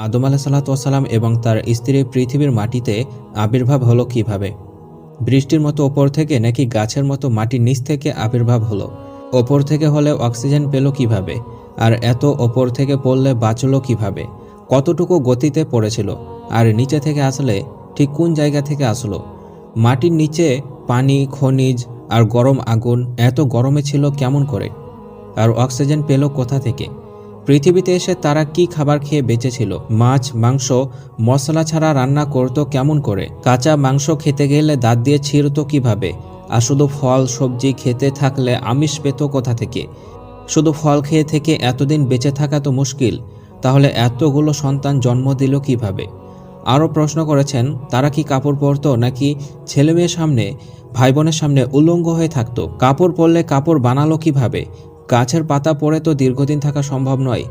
আদম আলাহ সাল্লাতাম এবং তার স্ত্রী পৃথিবীর মাটিতে আবির্ভাব হলো কীভাবে? বৃষ্টির মতো ওপর থেকে নাকি গাছের মতো মাটির নিচ থেকে আবির্ভাব হলো? ওপর থেকে হলে অক্সিজেন পেল কীভাবে? আর এত ওপর থেকে পড়লে বাঁচল কীভাবে? কতটুকু গতিতে পড়েছিল? আর নিচে থেকে আসলে ঠিক কোন জায়গা থেকে আসলো? মাটির নিচে পানি, খনিজ আর গরম আগুন এত গরমে ছিল কেমন করে? আর অক্সিজেন পেল কোথা থেকে? পৃথিবীতে এসে তারা কি খাবার খেয়ে বেঁচেছিল? মাছ, মাংস, মশলা ছাড়া রান্না করতো কেমন করে? কাঁচা মাংস খেতে গেলে দাঁত দিয়ে ছিঁড়তো কীভাবে? আর শুধু ফল, সবজি খেতে থাকলে আমিষ পেত কোথা থেকে? শুধু ফল খেয়ে থেকে এতদিন বেঁচে থাকা তো মুশকিল। তাহলে এতগুলো সন্তান জন্ম দিল কীভাবে? আরও প্রশ্ন করেছেন, তারা কি কাপড় পরতো নাকি ছেলে মেয়ের সামনে ভাই বোনের সামনে উলঙ্গ হয়ে থাকতো? কাপড় পরলে কাপড় বানালো কীভাবে? গাছের পাতা পড়ে তো দীর্ঘদিন থাকা সম্ভব নয়।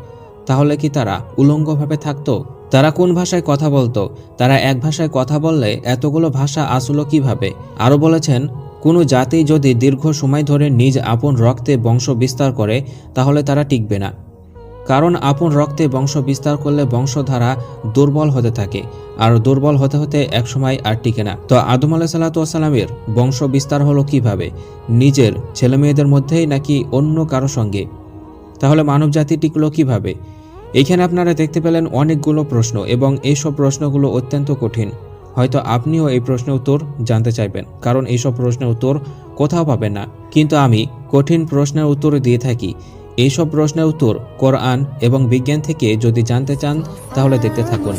তাহলে কি তারা উলঙ্গভাবে থাকত? তারা কোন ভাষায় কথা বলতো? তারা এক ভাষায় কথা বললে এতগুলো ভাষা আসলো কীভাবে? আরও বলেছেন, কোনো জাতি যদি দীর্ঘ সময় ধরে নিজ আপন রক্তে বংশ বিস্তার করে, তাহলে তারা টিকবে না। কারণ আপন রক্তে বংশ বিস্তার করলে বংশধারা দুর্বল হতে থাকে, আর দুর্বল হতে হতে একসময় আর টিকে না। তো আদম আলাহ সাল্লাতামের বংশ বিস্তার হলো কীভাবে? নিজের ছেলে মেয়েদের মধ্যেই নাকি অন্য কারও সঙ্গে? তাহলে মানব জাতি টিকলো কীভাবে? এখানে আপনারা দেখতে পেলেন অনেকগুলো প্রশ্ন, এবং এইসব প্রশ্নগুলো অত্যন্ত কঠিন। হয়তো আপনিও এই প্রশ্নের উত্তর জানতে চাইবেন, কারণ এইসব প্রশ্নের উত্তর কোথাও পাবেন না। কিন্তু আমি কঠিন প্রশ্নের উত্তর দিয়ে থাকি এইসব প্রশ্নের উত্তর কোরআন এবং বিজ্ঞান থেকে যদি জানতে চান তাহলে দেখতে থাকুন।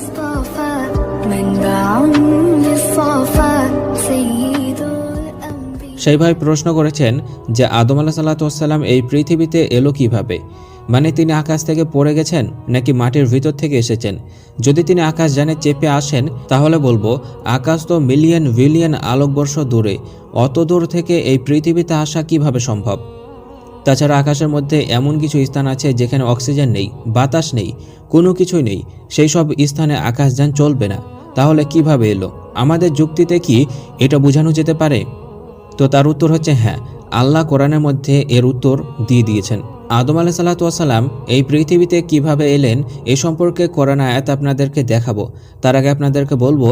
সেই ভাই প্রশ্ন করেছেন যে আদম আলাহ সাল্লাতাম এই পৃথিবীতে এলো কীভাবে? মানে তিনি আকাশ থেকে পড়ে গেছেন নাকি মাটির ভিতর থেকে এসেছেন? যদি তিনি আকাশ জানে চেপে আসেন তাহলে বলব আকাশ তো মিলিয়ন বিলিয়ন আলোকবর্ষ দূরে। অত দূর থেকে এই পৃথিবীতে আসা কীভাবে সম্ভব? তাছাড়া আকাশের মধ্যে এমন কিছু স্থান আছে যেখানে অক্সিজেন নেই, বাতাস নেই, কোনো কিছুই নেই। সেই সব স্থানে আকাশযান চলবে না। তাহলে কীভাবে এলো? আমাদের যুক্তিতে কি এটা বোঝানো যেতে পারে? তো তার উত্তর হচ্ছে হ্যাঁ আল্লাহ কোরআনের মধ্যে এর উত্তর দিয়ে দিয়েছেন। আদম আলাহ সাল্লাতাম এই পৃথিবীতে কীভাবে এলেন এ সম্পর্কে কোরআন আয়াত আপনাদেরকে দেখাবো। তার আগে আপনাদেরকে বলব,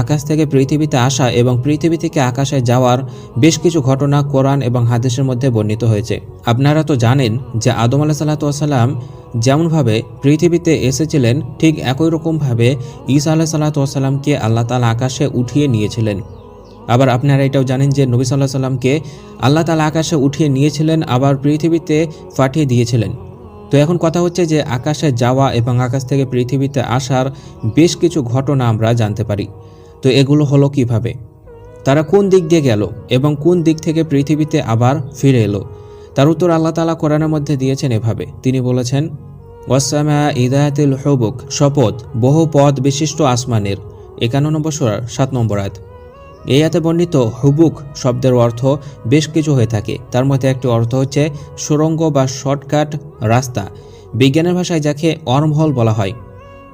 আকাশ থেকে পৃথিবীতে আসা এবং পৃথিবী থেকে আকাশে যাওয়ার বেশ কিছু ঘটনা কোরআন এবং হাদিসের মধ্যে বর্ণিত হয়েছে। আপনারা তো জানেন যে আদম আলাহ সাল্লাতাম যেমনভাবে পৃথিবীতে এসেছিলেন, ঠিক একই রকমভাবে ঈসা আলাহ সাল্লাতামকে আল্লাহ তালা আকাশে উঠিয়ে নিয়েছিলেন। আবার আপনারা এটাও জানেন যে নবী সাল্লাহ সাল্লামকে আল্লাহ তালা আকাশে উঠিয়ে নিয়েছিলেন, আবার পৃথিবীতে পাঠিয়ে দিয়েছিলেন। তো এখন কথা হচ্ছে যে আকাশে যাওয়া এবং আকাশ থেকে পৃথিবীতে আসার বেশ কিছু ঘটনা আমরা জানতে পারি। তো এগুলো হলো কীভাবে? তারা কোন দিক দিয়ে গেল এবং কোন দিক থেকে পৃথিবীতে আবার ফিরে এলো? তার উত্তর আল্লাহ তালা কোরআনের মধ্যে দিয়েছেন এভাবে। তিনি বলেছেন ওয়াসামা ইদায়াতুল হবুক শপথ, বহু পদ বিশিষ্ট আসমানের, একান্ন নম্বর সোরার সাত নম্বর আয়াত। এই হাতে বর্ণিত হুবুক শব্দের অর্থ বেশ কিছু হয়ে থাকে। তার মধ্যে একটি অর্থ হচ্ছে সুরঙ্গ বা শর্টকাট রাস্তা। বিজ্ঞানের ভাষায় যাকে অর্মহল বলা হয়।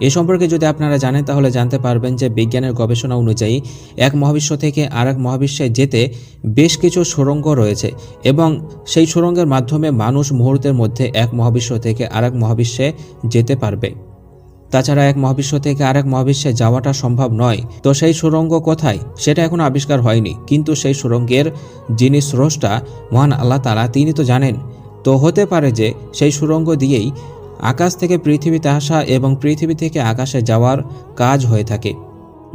এ সম্পর্কে যদি আপনারা জানেন, তাহলে জানতে পারবেন যে বিজ্ঞানের গবেষণা অনুযায়ী এক মহাবিশ্ব থেকে আর এক মহাবিশ্বে যেতে বেশ কিছু সুড়ঙ্গ রয়েছে এবং সেই সুড়ঙ্গের মাধ্যমে মানুষ মুহূর্তের মধ্যে এক মহাবিশ্ব থেকে আর এক মহাবিশ্বে যেতে পারবে। তাছাড়া এক মহাবিশ্ব থেকে আরেক মহাবিশ্বে যাওয়াটা সম্ভব নয়। তো সেই সুরঙ্গ কোথায়? সেটা এখন আবিষ্কার হয়নি। কিন্তু সেই সুরঙ্গের যিনি স্রষ্টা, মহান আল্লাহ তালা তিনি তো জানেন। তো হতে পারে যে সেই সুরঙ্গ দিয়েই আকাশ থেকে পৃথিবীতে আসা এবং পৃথিবী থেকে আকাশে যাওয়ার কাজ হয়ে থাকে।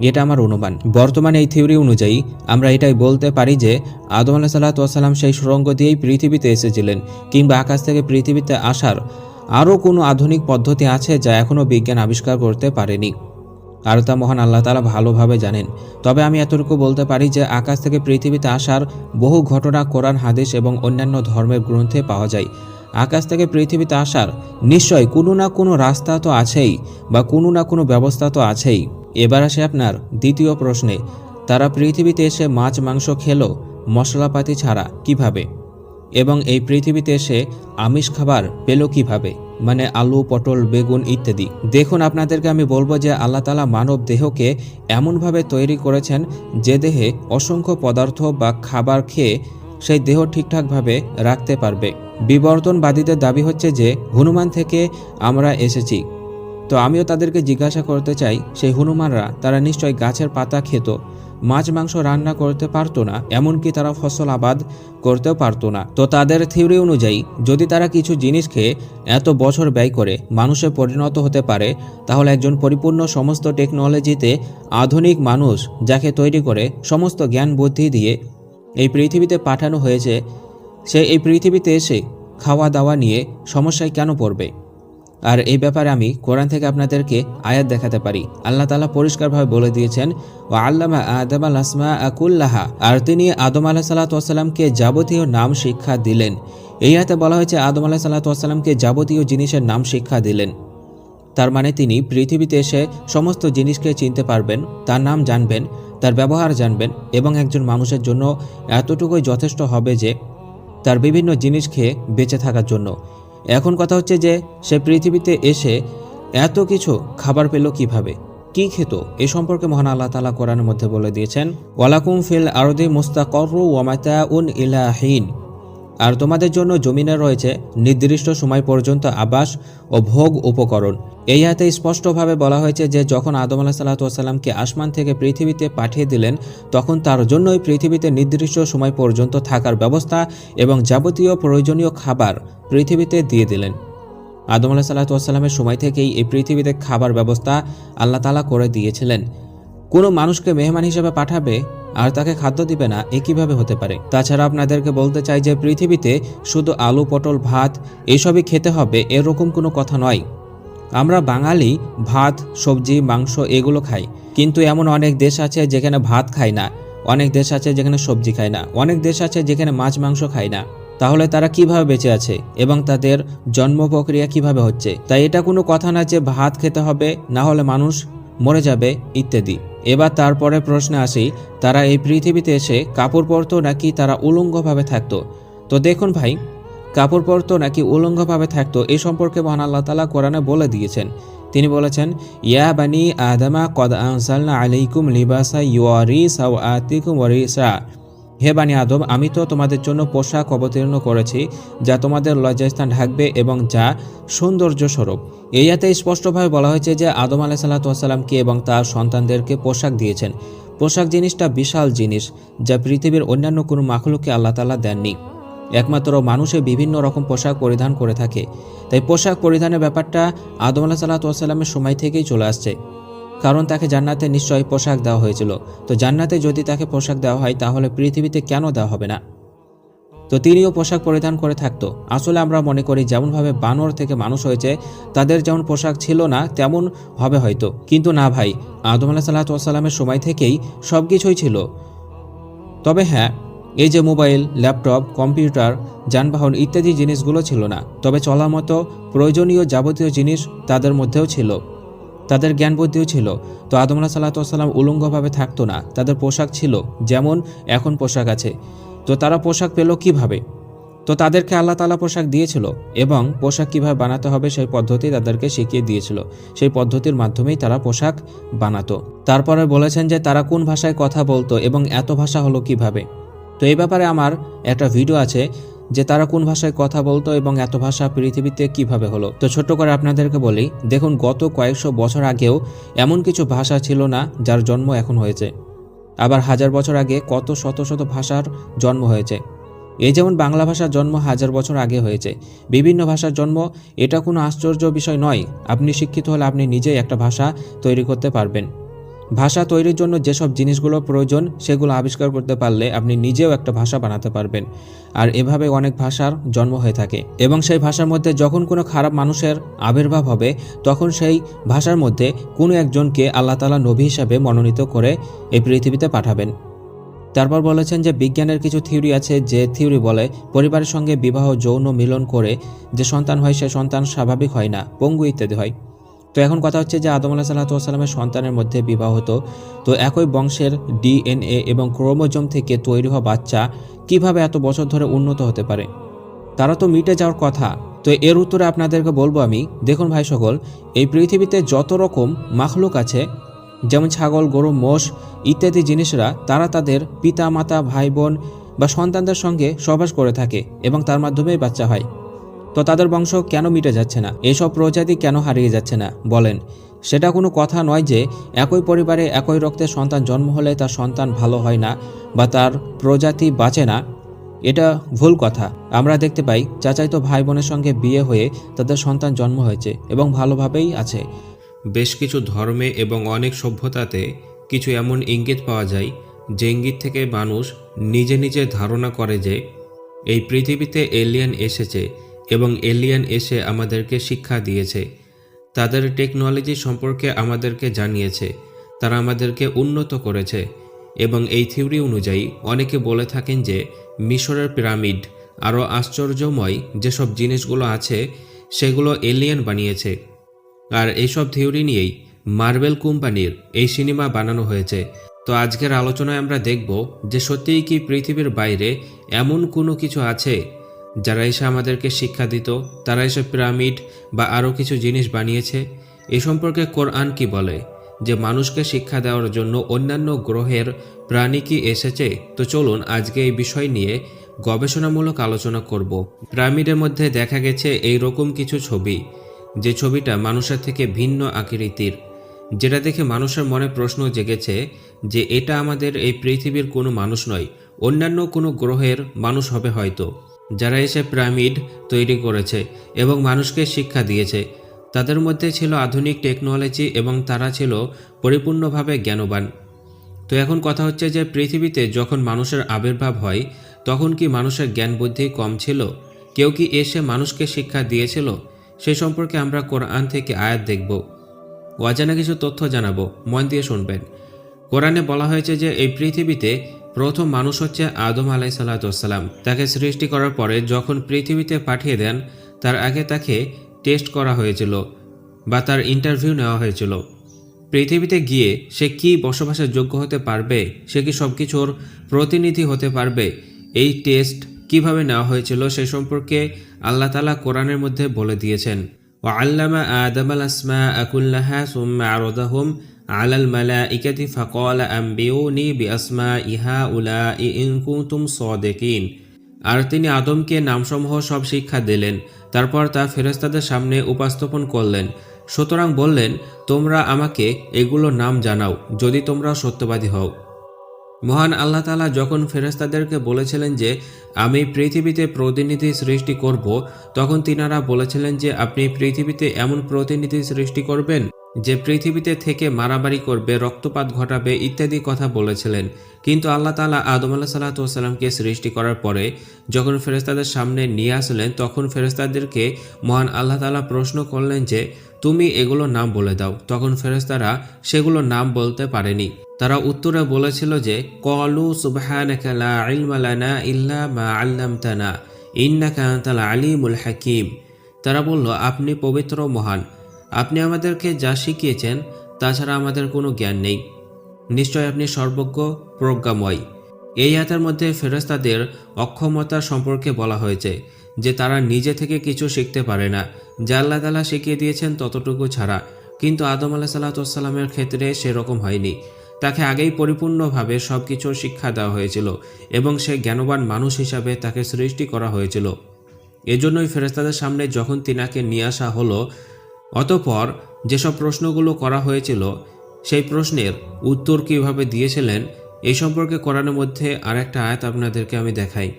এটা আমার অনুমান। বর্তমানে এই থিওরি অনুযায়ী আমরা এটাই বলতে পারি যে আদম আলাহ সাল্লাতাম সেই সুরঙ্গ দিয়েই পৃথিবীতে এসেছিলেন কিংবা আকাশ থেকে পৃথিবীতে আসার আরও কোনো আধুনিক পদ্ধতি আছে যা এখনও বিজ্ঞান আবিষ্কার করতে পারেনি। আর তা মহান আল্লাহ তালা ভালোভাবে জানেন। তবে আমি এতটুকু বলতে পারি যে, আকাশ থেকে পৃথিবীতে আসার বহু ঘটনা কোরআন, হাদিস এবং অন্যান্য ধর্মের গ্রন্থে পাওয়া যায়। আকাশ থেকে পৃথিবীতে আসার নিশ্চয় কোনো না কোনো রাস্তা তো আছেই বা কোনো না কোনো ব্যবস্থা তো আছেই। এবার আসে আপনার দ্বিতীয় প্রশ্নে। তারা পৃথিবীতে এসে মাছ, মাংস খেলো, মশলাপাতি ছাড়া কীভাবে? এবং এই পৃথিবীতে এসে আমিষ খাবার পেল কীভাবে? মানে আলু, পটল, বেগুন ইত্যাদি। দেখুন, আপনাদেরকে আমি বলব যে আল্লাহ তালা মানব দেহকে এমনভাবে তৈরি করেছেন যে দেহে অসংখ্য পদার্থ বা খাবার খেয়ে সেই দেহ ঠিকঠাকভাবে রাখতে পারবে। বিবর্তনবাদীদের দাবি হচ্ছে যে হনুমান থেকে আমরা এসেছি। তো আমিও তাদেরকে জিজ্ঞাসা করতে চাই, সেই হনুমানরা তারা নিশ্চয় গাছের পাতা খেত মাছ, মাংস রান্না করতে পারতো না, এমনকি তারা ফসল আবাদ করতেও পারতো না। তো তাদের থিওরি অনুযায়ী, যদি তারা কিছু জিনিস খেয়ে এত বছর ব্যয় করে, মানুষে পরিণত হতে পারে, তাহলে একজন পরিপূর্ণ সমস্ত টেকনোলজিতে আধুনিক মানুষ, যাকে তৈরি করে সমস্ত জ্ঞান বুদ্ধি দিয়ে এই পৃথিবীতে পাঠানো হয়েছে, সে এই পৃথিবীতে এসে খাওয়া দাওয়া নিয়ে সমস্যায় কেন পড়বে? আর এই ব্যাপারে আমি কোরআন থেকে আপনাদেরকে আয়াত দেখাতে পারি। আল্লাহ তালা পরিষ্কারভাবে বলে দিয়েছেন ও আল্লামা আদম আল আসমা আকুল্লাহা আর তিনি আদম আলাহ সাল্লাতামকে যাবতীয় নাম শিক্ষা দিলেন। এই আয়াতে বলা হয়েছে, আদম আলাহ সাল্লাতামকে যাবতীয় জিনিসের নাম শিক্ষা দিলেন। তার মানে তিনি পৃথিবীতে এসে সমস্ত জিনিসকে চিনতে পারবেন, তার নাম জানবেন, তার ব্যবহার জানবেন এবং একজন মানুষের জন্য এতটুকুই যথেষ্ট হবে যে, তার বিভিন্ন জিনিস খেয়ে বেঁচে থাকার জন্য। এখন কথা হচ্ছে যে সে পৃথিবীতে এসে এত কিছু খাবার পেল কীভাবে? কি খেত? এ সম্পর্কে মহান আল্লাহ তালা কোরআনের মধ্যে বলে দিয়েছেন, ওয়ালাকুম ফিল আরদি মুস্তাকর ওয়ামাতা উন ইলাহিন আর তোমাদের জন্য জমিনে রয়েছে নির্দিষ্ট সময় পর্যন্ত আবাস ও ভোগ উপকরণ। এই হাতে স্পষ্টভাবে বলা হয়েছে যে, যখন আদম আলাহ সাল্লাতামকে আসমান থেকে পৃথিবীতে পাঠিয়ে দিলেন, তখন তার জন্যই পৃথিবীতে নির্দিষ্ট সময় পর্যন্ত থাকার ব্যবস্থা এবং যাবতীয় প্রয়োজনীয় খাবার পৃথিবীতে দিয়ে দিলেন। আদম আলাহ সাল্লাতামের সময় থেকেই এই পৃথিবীতে খাবার ব্যবস্থা আল্লাহ তালা করে দিয়েছিলেন। কোনো মানুষকে মেহমান হিসেবে পাঠাবে আর তাকে খাদ্য দিবে না, এ কীভাবে হতে পারে? তাছাড়া আপনাদেরকে বলতে চাই যে, পৃথিবীতে শুধু আলু, পটল, ভাত এসবই খেতে হবে, এরকম কোনো কথা নয়। আমরা বাঙালি, ভাত, সবজি, মাংস এগুলো খাই। কিন্তু এমন অনেক দেশ আছে যেখানে ভাত খায় না, অনেক দেশ আছে যেখানে সবজি খায় না, অনেক দেশ আছে যেখানে মাছ, মাংস খায় না। তাহলে তারা কীভাবে বেঁচে আছে এবং তাদের জন্ম প্রক্রিয়া কীভাবে হচ্ছে? তাই এটা কোনো কথা না যে, ভাত খেতে হবে, না হলে মানুষ মরে যাবে, ইত্যাদি। এবার তারপরে প্রশ্নে আসি, তারা এই পৃথিবীতে এসে কাপড় পরতো নাকি তারা উলঙ্গভাবে থাকতো? তো দেখুন ভাই, কাপড় পরতো নাকি উলঙ্গভাবে থাকতো এ সম্পর্কে মহান আল্লাহ তালা কোরআনে বলে দিয়েছেন। তিনি বলেছেন, ইয়া বানি আদামা কদ আনসালনা আলাইকুম লিবাসা ইয়ারি সাউ আতিকুম ওয়ারিসা। হে বানি আদম, আমি তো তোমাদের জন্য পোশাক অবতীর্ণ করেছি, যা তোমাদের লজ্জাস্থান ঢাকবে এবং যা সৌন্দর্য স্বরূপ এই স্পষ্টভাবে বলা হয়েছে যে আদম আলাহ সাল্লাতামকে এবং তার সন্তানদেরকে পোশাক দিয়েছেন। পোশাক জিনিসটা বিশাল জিনিস, যা পৃথিবীর অন্যান্য কোনো মাখলুককে আল্লাহ তালা দেননি। একমাত্র মানুষে বিভিন্ন রকম পোশাক পরিধান করে থাকে। তাই পোশাক পরিধানের ব্যাপারটা আদম আলাহ সাল্লাতামের সময় থেকেই চলে আসছে। কারণ তাকে জান্নাতে নিশ্চয়ই পোশাক দেওয়া হয়েছিল। তো জান্নাতে যদি তাকে পোশাক দেওয়া হয়, তাহলে পৃথিবীতে কেন দেওয়া হবে না? তো তিনিও পোশাক পরিধান করে থাকতো। আসলে আমরা মনে করি, যেমনভাবে বানর থেকে মানুষ হয়েছে, তাদের যেমন পোশাক ছিল না, তেমন হবে হয়তো। কিন্তু না ভাই, আদম আলাহ সাল্লাতামের সময় থেকেই সব কিছুই ছিল। তবে হ্যাঁ এই যে মোবাইল, ল্যাপটপ, কম্পিউটার, যানবাহন ইত্যাদি জিনিসগুলো ছিল না। তবে চলার মতো প্রয়োজনীয় যাবতীয় জিনিস তাদের মধ্যেও ছিল। তাদের জ্ঞান বুদ্ধিও ছিল। তো আদম আলাহ সাল্লাতাম উলঙ্গভাবে থাকতো না। তাদের পোশাক ছিল যেমন এখন পোশাক আছে। তো তারা পোশাক পেল কীভাবে? তো তাদেরকে আল্লাহ তালা পোশাক দিয়েছিল এবং পোশাক কীভাবে বানাতে হবে সেই পদ্ধতি তাদেরকে শিখিয়ে দিয়েছিল। সেই পদ্ধতির মাধ্যমেই তারা পোশাক বানাতো। তারপরে বলেছেন যে তারা কোন ভাষায় কথা বলতো এবং এত ভাষা হলো কীভাবে? তো এই ব্যাপারে আমার একটা ভিডিও আছে। যে তারা কোন ভাষায় কথা বলতো এবং এত ভাষা পৃথিবীতে কীভাবে হলো। তো ছোট্ট করে আপনাদেরকে বলি, দেখুন গত কয়েকশো বছর আগেও এমন কিছু ভাষা ছিল না যার জন্ম এখন হয়েছে। আবার হাজার বছর আগে কত শত শত ভাষার জন্ম হয়েছে। এই যেমন বাংলা ভাষার জন্ম হাজার বছর আগে হয়েছে, বিভিন্ন ভাষার জন্ম এটা কোনো আশ্চর্য বিষয় নয়। আপনি শিক্ষিত হলে আপনি নিজেই একটা ভাষা তৈরি করতে পারবেন। ভাষা তৈরির জন্য যেসব জিনিসগুলো প্রয়োজন, সেগুলো আবিষ্কার করতে পারলে আপনি নিজেও একটা ভাষা বানাতে পারবেন। আর এভাবে অনেক ভাষার জন্ম হয়ে থাকে। এবং সেই ভাষার মধ্যে যখন কোনো খারাপ মানুষের আবির্ভাব হবে, তখন সেই ভাষার মধ্যে কোনো একজনকে আল্লাহ তালা নবী হিসাবে মনোনীত করে এই পৃথিবীতে পাঠাবেন। তারপর বলেছেন যে বিজ্ঞানের কিছু থিওরি আছে, যে থিওরি বলে পরিবারের সঙ্গে বিবাহ, যৌন মিলন করে যে সন্তান হয়, সে সন্তান স্বাভাবিক হয় না, পঙ্গু ইত্যাদি হয়। তো এখন কথা হচ্ছে যে আদম আলাহ সাল্লাতামের সন্তানের মধ্যে বিবাহ হতো। তো একই বংশের ডিএনএ এবং ক্রোমোজোম থেকে তৈরি হওয়া বাচ্চা কীভাবে এত বছর ধরে উন্নত হতে পারে? তারা তো মিটে যাওয়ার কথা। তো এর উত্তরে আপনাদেরকে বলব আমি, দেখুন ভাই সকল, এই পৃথিবীতে যত রকম মাখলুক আছে, যেমন ছাগল, গরু, মোষ ইত্যাদি জিনিসরা, তারা তাদের পিতা, মাতা, ভাই, বোন বা সন্তানদের সঙ্গে সহবাস করে থাকে এবং তার মাধ্যমেই বাচ্চা হয়। তো তাদের বংশ কেন মিটে যাচ্ছে না? এসব প্রজাতি কেন হারিয়ে যাচ্ছে না? বলেন। সেটা কোনো কথা নয় যে একই পরিবারে একই রক্তের সন্তান জন্ম হলে তার সন্তান ভালো হয় না বা তার প্রজাতি বাঁচে না। এটা ভুল কথা। আমরা দেখতে পাই চাচাইতো ভাই বোনের সঙ্গে বিয়ে হয়ে তাদের সন্তান জন্ম হয়েছে এবং ভালোভাবেই আছে। বেশ কিছু ধর্মে এবং অনেক সভ্যতাতে কিছু এমন ইঙ্গিত পাওয়া যায় যে ইঙ্গিত থেকে মানুষ নিজে নিজে ধারণা করে যে এই পৃথিবীতে এলিয়েন এসেছে এবং এলিয়েন এসে আমাদেরকে শিক্ষা দিয়েছে। তাদের টেকনোলজি সম্পর্কে আমাদেরকে জানিয়েছে। তারা আমাদেরকে উন্নত করেছে। এবং এই থিওরি অনুযায়ী অনেকে বলে থাকেন যে, মিশরের পিরামিড আরও আশ্চর্যময় যেসব জিনিসগুলো আছে, সেগুলো এলিয়েন বানিয়েছে। আর এইসব থিওরি নিয়েই মার্বেল কোম্পানির এই সিনেমা বানানো হয়েছে। তো আজকের আলোচনায় আমরা দেখব যে সত্যিই কি পৃথিবীর বাইরে এমন কোনো কিছু আছে যারা এসে আমাদেরকে শিক্ষা দিত, তারা এসে পিরামিড বা আরও কিছু জিনিস বানিয়েছে। এ সম্পর্কে কোরআন কি বলে? যে মানুষকে শিক্ষা দেওয়ার জন্য অন্যান্য গ্রহের প্রাণী কি এসেছে? তো চলুন আজকে এই বিষয় নিয়ে গবেষণামূলক আলোচনা করব। পিরামিডের মধ্যে দেখা গেছে এই রকম কিছু ছবি, যে ছবিটা মানুষের থেকে ভিন্ন আকৃতির, যেটা দেখে মানুষের মনে প্রশ্ন জেগেছে যে এটা আমাদের এই পৃথিবীর কোনো মানুষ নয়, অন্যান্য কোনো গ্রহের মানুষ হবে হয়তো। যারা এসে পিরামিড তৈরি করেছে এবং মানুষকে শিক্ষা দিয়েছে, তাদের মধ্যে ছিল আধুনিক টেকনোলজি এবং তারা ছিল পরিপূর্ণভাবে জ্ঞানবান। তো এখন কথা হচ্ছে যে পৃথিবীতে যখন মানুষের আবির্ভাব হয়, তখন কি মানুষের জ্ঞান বুদ্ধি কম ছিল? কেউ কি এসে মানুষকে শিক্ষা দিয়েছিল? সে সম্পর্কে আমরা কোরআন থেকে আয়াত দেখব। অজানা কিছু তথ্য জানাব, মন দিয়ে শুনবেন। কোরআনে বলা হয়েছে যে এই পৃথিবীতে প্রথম মানুষ হচ্ছে আদম আলাই সাল্লাতাম তাকে সৃষ্টি করার পরে যখন পৃথিবীতে পাঠিয়ে দেন, তার আগে তাকে টেস্ট করা হয়েছিল বা তার ইন্টারভিউ নেওয়া হয়েছিল। পৃথিবীতে গিয়ে সে কি বসবাসের যোগ্য হতে পারবে, সে কি সব কিছুর প্রতিনিধি হতে পারবে, এই টেস্ট কীভাবে নেওয়া হয়েছিল সে সম্পর্কে আল্লাহ তালা কোরআনের মধ্যে বলে দিয়েছেন। ও আল্লামা আদম আল আসমা আকুল্লাহা সুম্মা আরদাহুম ফাকল আম্বিউনি বি আসমা ইহা উলা ইন কুতুম সদেকিন। আর তিনি আদমকে নামসমূহ সব শিক্ষা দিলেন, তারপর তা ফেরেস্তাদের সামনে উপস্থাপন করলেন। সুতরাং বললেন, তোমরা আমাকে এগুলো নাম জানাও, যদি তোমরা সত্যবাদী হও। মহান আল্লাহ তালা যখন ফেরেস্তাদেরকে বলেছিলেন যে, আমি পৃথিবীতে প্রতিনিধি সৃষ্টি করব, তখন তিনারা বলেছিলেন যে, আপনি পৃথিবীতে এমন প্রতিনিধি সৃষ্টি করবেন যে পৃথিবীতে থেকে মারামারি করবে, রক্তপাত ঘটাবে ইত্যাদি কথা বলেছিলেন। কিন্তু আল্লাহ তালা আদম আল্লাহ সাল্লাতামকে সৃষ্টি করার পরে যখন ফেরেস্তাদের সামনে নিয়ে আসলেন, তখন ফেরেস্তাদেরকে মহান আল্লাহ তালা প্রশ্ন করলেন যে, তুমি এগুলো নাম বলে দাও। তখন ফেরেস্তারা সেগুলো নাম বলতে পারেনি। তারা উত্তরে বলেছিল যে, কলু ইল্লা মা হাকিম। তারা বলল, আপনি পবিত্র মহান। আপনি আমাদেরকে যা শিখিয়েছেন তাছাড়া আমাদের কোনো জ্ঞান নেই। নিশ্চয় আপনি সর্বজ্ঞ, প্রজ্ঞাময়। এই আয়াতের মধ্যে ফেরেস্তাদের অক্ষমতা সম্পর্কে বলা হয়েছে যে তারা নিজে থেকে কিছু শিখতে পারে না। যা আল্লাহ তালা শিখিয়ে দিয়েছেন ততটুকু ছাড়া। কিন্তু আদম আলাহ সাল্লাতামের ক্ষেত্রে সেরকম হয়নি। তাকে আগেই পরিপূর্ণভাবে সব কিছুর শিক্ষা দেওয়া হয়েছিল এবং সে জ্ঞানবান মানুষ হিসাবে তাকে সৃষ্টি করা হয়েছিল। এজন্যই ফেরেস্তাদের সামনে যখন তিনাকে নিয়ে আসা হলো অতপর যেসব প্রশ্নগুলো করা হয়েছিল, সেই প্রশ্নের উত্তর কীভাবে দিয়েছিলেন এই সম্পর্কে কোরআনের মধ্যে আরেকটা আয়াত আপনাদেরকে আমি দেখাই।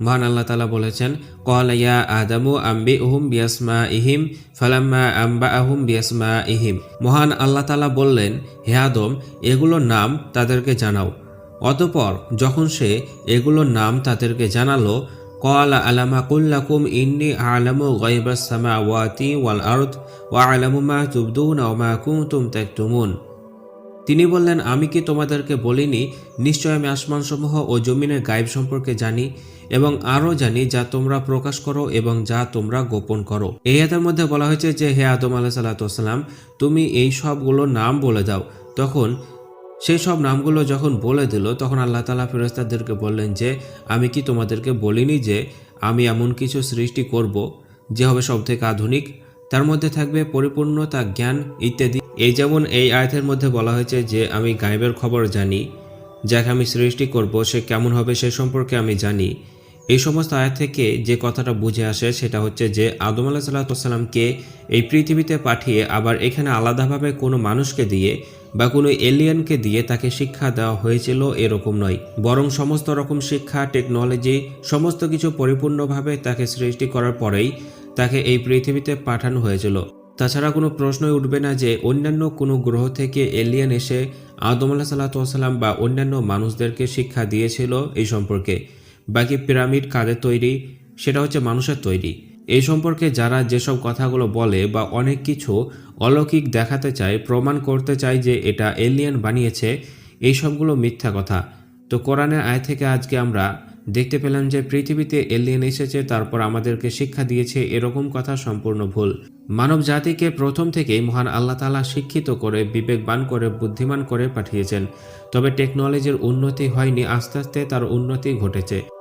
মহান আল্লাহ তালা বলেছেন কল ইয়া আদামু আম্বি উহুম বিয়াসমা ইহিম ফালাম্মা আম্বা আহুম বিয়াসমা ইহিম মহান আল্লাহ তালা বললেন, হে আদম, এগুলোর নাম তাদেরকে জানাও। অতপর যখন সে এগুলোর নাম তাদেরকে জানালো কুল্লাকুম ইন্নি আলামু গাইবাস সামাওয়াতি ওয়াল আরদ ওয়া আলামু মা তুবদুন ওয়া মা কুনতুম তাকতুমুন তিনি বললেন, আমি কি তোমাদেরকে বলিনি, নিশ্চয় আমি আসমানসমূহ ও জমিনের গায়েব সম্পর্কে জানি এবং আরও জানি যা তোমরা প্রকাশ করো এবং যা তোমরা গোপন করো। এই হাতের মধ্যে বলা হয়েছে যে, হে আদম আলাহ সাল্লাতাম তুমি এই সবগুলো নাম বলে দাও। তখন সেই সব নামগুলো যখন বলে দিল, তখন আল্লাহ তালা ফেরস্তাদেরকে বললেন যে, আমি কি তোমাদেরকে বলিনি যে আমি এমন কিছু সৃষ্টি করব যে হবে সব থেকে আধুনিক? তার মধ্যে থাকবে পরিপূর্ণতা, জ্ঞান ইত্যাদি। এই যেমন এই আয়াতের মধ্যে বলা হয়েছে যে, আমি গায়েবের খবর জানি, যাকে আমি সৃষ্টি করব, সে কেমন হবে সে সম্পর্কে আমি জানি। এই সমস্ত আয়াত থেকে যে কথাটা বুঝে আসে, সেটা হচ্ছে যে, আদম আলাহ সাল্লাতামকে এই পৃথিবীতে পাঠিয়ে আবার এখানে আলাদাভাবে কোনো মানুষকে দিয়ে বা কোনো এলিয়ানকে দিয়ে তাকে শিক্ষা দেওয়া হয়েছিল এরকম নয়। বরং সমস্ত রকম শিক্ষা, টেকনোলজি, সমস্ত কিছু পরিপূর্ণভাবে তাকে সৃষ্টি করার পরেই তাকে এই পৃথিবীতে পাঠানো হয়েছিল। তাছাড়া কোনো প্রশ্নই উঠবে না যে অন্যান্য কোনো গ্রহ থেকে এলিয়ান এসে আদম আল্লাহ সাল্লাতাম বা অন্যান্য মানুষদেরকে শিক্ষা দিয়েছিল এই সম্পর্কে। বাকি পিরামিড কাদের তৈরি? সেটা হচ্ছে মানুষের তৈরি। এই সম্পর্কে যারা যেসব কথাগুলো বলে বা অনেক কিছু অলৌকিক দেখাতে চায়, প্রমাণ করতে চায় যে এটা এলিয়ান বানিয়েছে, এই সবগুলো মিথ্যা কথা। তো কোরআনের আয় থেকে আজকে আমরা দেখতে পেলাম যে পৃথিবীতে এলিয়েন এসেছে, তারপর আমাদেরকে শিক্ষা দিয়েছে, এরকম কথা সম্পূর্ণ ভুল। মানব জাতিকে প্রথম থেকেই মহান আল্লাহ তালা শিক্ষিত করে, বিবেকবান করে, বুদ্ধিমান করে পাঠিয়েছেন। তবে টেকনোলজির উন্নতি হয়নি, আস্তে আস্তে তার উন্নতি ঘটেছে।